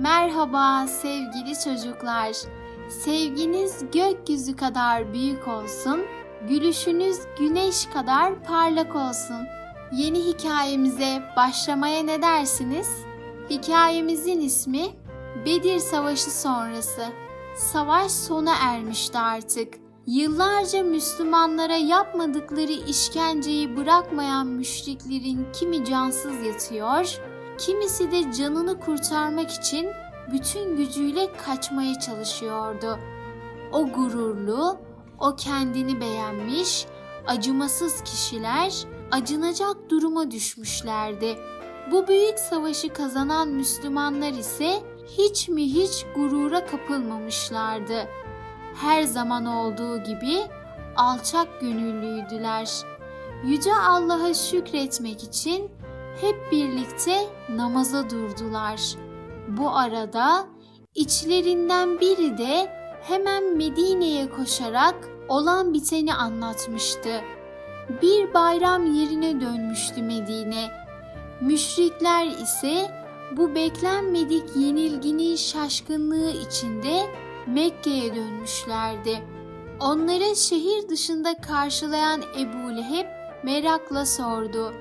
Merhaba sevgili çocuklar. Sevginiz gökyüzü kadar büyük olsun, gülüşünüz güneş kadar parlak olsun. Yeni hikayemize başlamaya ne dersiniz? Hikayemizin ismi Bedir Savaşı sonrası. Savaş sona ermişti artık. Yıllarca Müslümanlara yapmadıkları işkenceyi bırakmayan müşriklerin kimi cansız yatıyor, kimisi de canını kurtarmak için bütün gücüyle kaçmaya çalışıyordu. O gururlu, o kendini beğenmiş, acımasız kişiler acınacak duruma düşmüşlerdi. Bu büyük savaşı kazanan Müslümanlar ise hiç mi hiç gurura kapılmamışlardı. Her zaman olduğu gibi alçak gönüllüydüler. Yüce Allah'a şükretmek için hep birlikte namaza durdular. Bu arada içlerinden biri de hemen Medine'ye koşarak olan biteni anlatmıştı. Bir bayram yerine dönmüştü Medine. Müşrikler ise bu beklenmedik yenilginin şaşkınlığı içinde Mekke'ye dönmüşlerdi. Onları şehir dışında karşılayan Ebu Leheb merakla sordu.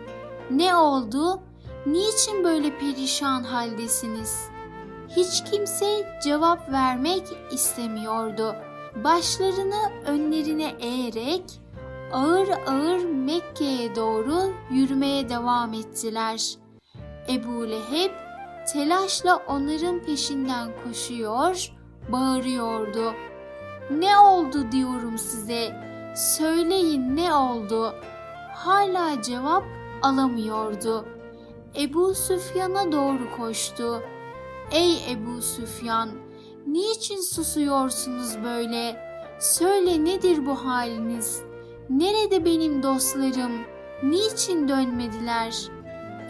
Ne oldu? Niçin böyle perişan haldesiniz? Hiç kimse cevap vermek istemiyordu. Başlarını önlerine eğerek ağır ağır Mekke'ye doğru yürümeye devam ettiler. Ebu Leheb telaşla onların peşinden koşuyor, bağırıyordu. Ne oldu diyorum size? Söyleyin ne oldu? Hala cevap alamıyordu. Ebu Süfyan'a doğru koştu. Ey Ebu Süfyan, niçin susuyorsunuz böyle? Söyle nedir bu haliniz? Nerede benim dostlarım? Niçin dönmediler?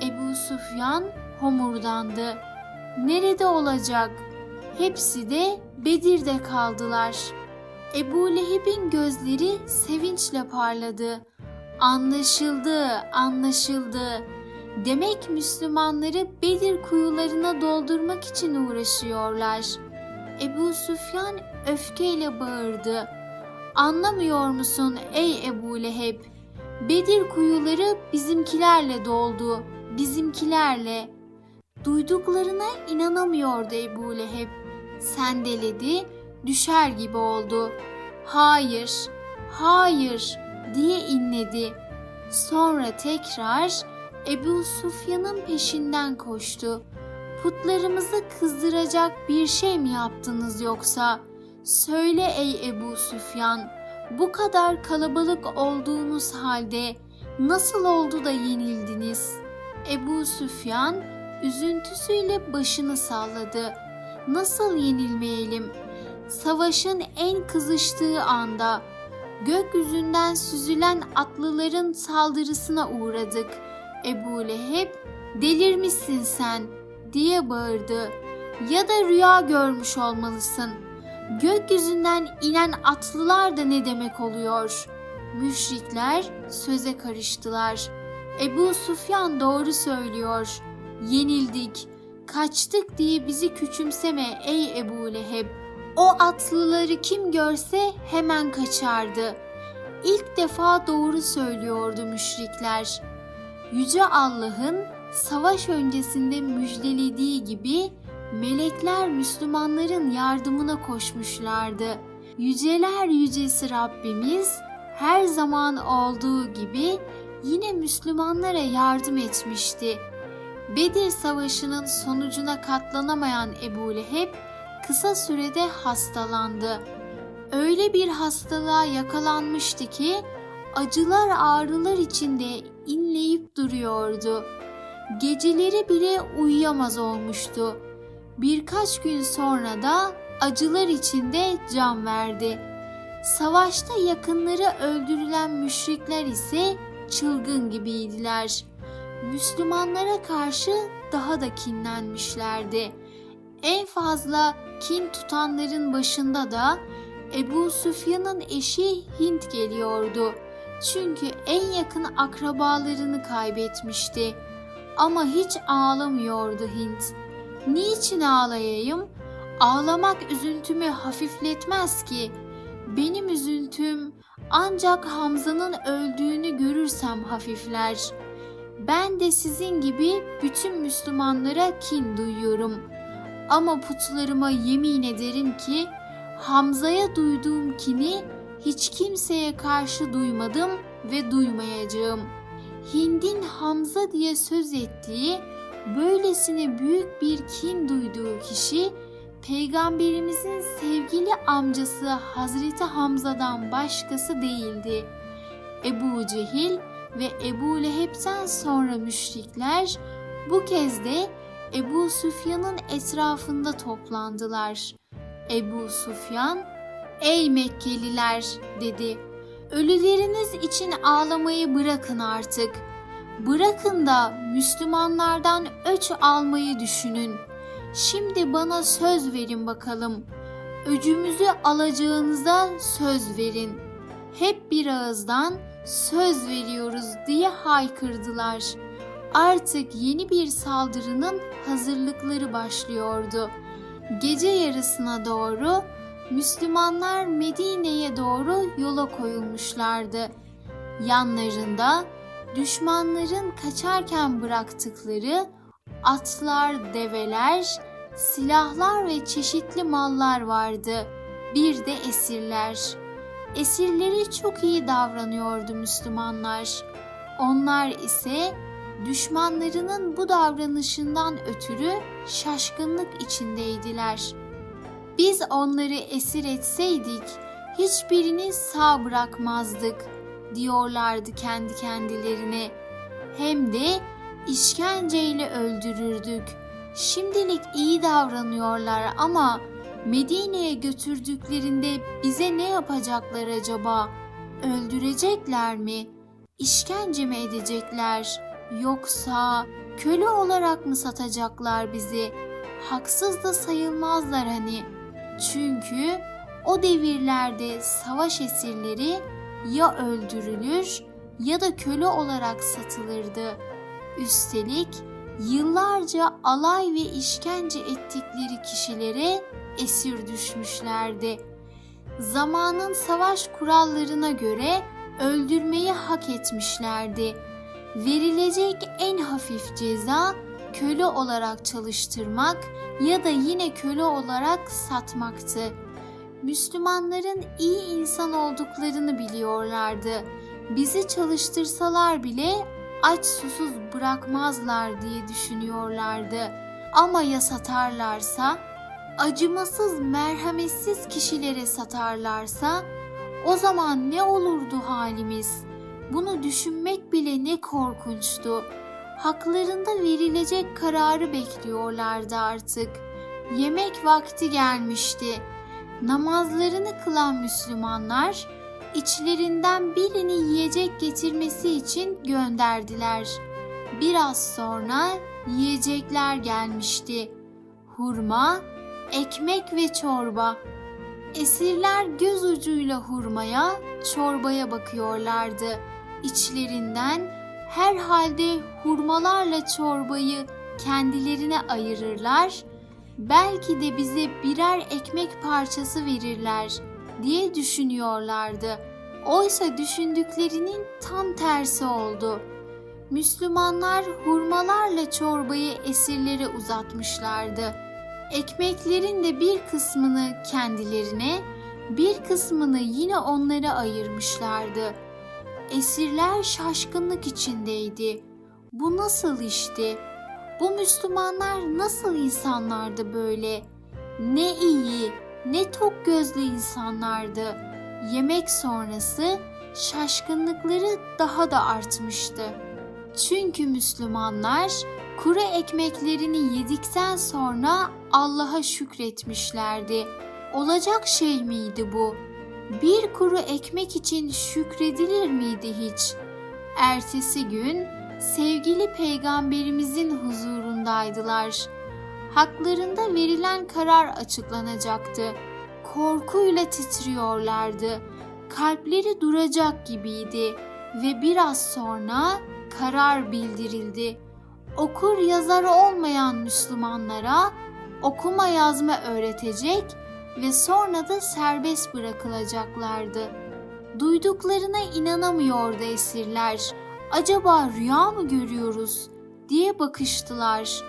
Ebu Süfyan homurdandı. Nerede olacak? Hepsi de Bedir'de kaldılar. Ebu Leheb'in gözleri sevinçle parladı. Anlaşıldı, anlaşıldı. Demek Müslümanları Bedir kuyularına doldurmak için uğraşıyorlar. Ebu Süfyan öfkeyle bağırdı. Anlamıyor musun ey Ebu Leheb? Bedir kuyuları bizimkilerle doldu, bizimkilerle. Duyduklarına inanamıyordu Ebu Leheb. Sendeledi, düşer gibi oldu. Hayır, hayır diye inledi. Sonra tekrar Ebu Sufyan'ın peşinden koştu. Putlarımızı kızdıracak bir şey mi yaptınız yoksa? Söyle ey Ebu Süfyan, bu kadar kalabalık olduğunuz halde nasıl oldu da yenildiniz? Ebu Süfyan üzüntüsüyle başını salladı. Nasıl yenilmeyelim? Savaşın en kızıştığı anda gökyüzünden süzülen atlıların saldırısına uğradık. Ebu Leheb, delirmişsin sen diye bağırdı. Ya da rüya görmüş olmalısın. Gökyüzünden inen atlılar da ne demek oluyor? Müşrikler söze karıştılar. Ebu Sufyan doğru söylüyor. Yenildik, kaçtık diye bizi küçümseme ey Ebu Leheb. O atlıları kim görse hemen kaçardı. İlk defa doğru söylüyordu müşrikler. Yüce Allah'ın savaş öncesinde müjdelediği gibi melekler Müslümanların yardımına koşmuşlardı. Yüceler yücesi Rabbimiz her zaman olduğu gibi yine Müslümanlara yardım etmişti. Bedir Savaşı'nın sonucuna katlanamayan Ebu Leheb kısa sürede hastalandı. Öyle bir hastalığa yakalanmıştı ki acılar ağrılar içinde inleyip duruyordu. Geceleri bile uyuyamaz olmuştu. Birkaç gün sonra da acılar içinde can verdi. Savaşta yakınları öldürülen müşrikler ise çılgın gibiydiler. Müslümanlara karşı daha da kinlenmişlerdi. En fazla kin tutanların başında da Ebu Süfyan'ın eşi Hint geliyordu. Çünkü en yakın akrabalarını kaybetmişti. Ama hiç ağlamıyordu Hint. Niçin ağlayayım? Ağlamak üzüntümü hafifletmez ki. Benim üzüntüm ancak Hamza'nın öldüğünü görürsem hafifler. Ben de sizin gibi bütün Müslümanlara kin duyuyorum. Ama putlarıma yemin ederim ki Hamza'ya duyduğum kini hiç kimseye karşı duymadım ve duymayacağım. Hind'in Hamza diye söz ettiği, böylesine büyük bir kin duyduğu kişi Peygamberimizin sevgili amcası Hazreti Hamza'dan başkası değildi. Ebu Cehil ve Ebu Leheb'ten sonra müşrikler bu kez de Ebu Süfyan'ın etrafında toplandılar. Ebu Süfyan, "Ey Mekkeliler," dedi. "Ölüleriniz için ağlamayı bırakın artık. Bırakın da Müslümanlardan öç almayı düşünün. Şimdi bana söz verin bakalım. Öcümüzü alacağınıza söz verin." Hep bir ağızdan söz veriyoruz diye haykırdılar. Artık yeni bir saldırının hazırlıkları başlıyordu. Gece yarısına doğru Müslümanlar Medine'ye doğru yola koyulmuşlardı. Yanlarında düşmanların kaçarken bıraktıkları atlar, develer, silahlar ve çeşitli mallar vardı. Bir de esirler. Esirleri çok iyi davranıyordu Müslümanlar. Onlar ise düşmanlarının bu davranışından ötürü şaşkınlık içindeydiler. Biz onları esir etseydik hiçbirini sağ bırakmazdık diyorlardı kendi kendilerine. Hem de işkenceyle öldürürdük. Şimdilik iyi davranıyorlar ama Medine'ye götürdüklerinde bize ne yapacaklar acaba? Öldürecekler mi? İşkence mi edecekler? Yoksa köle olarak mı satacaklar bizi? Haksız da sayılmazlar hani. Çünkü o devirlerde savaş esirleri ya öldürülür ya da köle olarak satılırdı. Üstelik yıllarca alay ve işkence ettikleri kişilere esir düşmüşlerdi. Zamanın savaş kurallarına göre öldürmeyi hak etmişlerdi. Verilecek en hafif ceza köle olarak çalıştırmak ya da yine köle olarak satmaktı. Müslümanların iyi insan olduklarını biliyorlardı. Bizi çalıştırsalar bile aç susuz bırakmazlar diye düşünüyorlardı. Ama ya satarlarsa, acımasız, merhametsiz kişilere satarlarsa o zaman ne olurdu halimiz? Bunu düşünmek bile ne korkunçtu. Haklarında verilecek kararı bekliyorlardı artık. Yemek vakti gelmişti. Namazlarını kılan Müslümanlar içlerinden birini yiyecek getirmesi için gönderdiler. Biraz sonra yiyecekler gelmişti. Hurma, ekmek ve çorba. Esirler göz ucuyla hurmaya, çorbaya bakıyorlardı. İçlerinden herhalde hurmalarla çorbayı kendilerine ayırırlar, belki de bize birer ekmek parçası verirler diye düşünüyorlardı. Oysa düşündüklerinin tam tersi oldu. Müslümanlar hurmalarla çorbayı esirlere uzatmışlardı. Ekmeklerin de bir kısmını kendilerine, bir kısmını yine onlara ayırmışlardı. Esirler şaşkınlık içindeydi. Bu nasıl işti? Bu Müslümanlar nasıl insanlardı böyle? Ne iyi, ne tok gözlü insanlardı. Yemek sonrası şaşkınlıkları daha da artmıştı. Çünkü Müslümanlar kuru ekmeklerini yedikten sonra Allah'a şükretmişlerdi. Olacak şey miydi bu? Bir kuru ekmek için şükredilir miydi hiç? Ertesi gün sevgili peygamberimizin huzurundaydılar. Haklarında verilen karar açıklanacaktı. Korkuyla titriyorlardı. Kalpleri duracak gibiydi ve biraz sonra karar bildirildi. okur yazarı olmayan Müslümanlara okuma yazma öğretecek ve sonra da serbest bırakılacaklardı. Duyduklarına inanamıyordu esirler. Acaba rüya mı görüyoruz diye bakıştılar.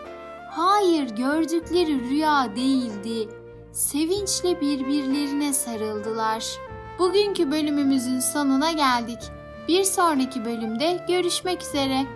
Hayır gördükleri rüya değildi. Sevinçle birbirlerine sarıldılar. Bugünkü bölümümüzün sonuna geldik. Bir sonraki bölümde görüşmek üzere.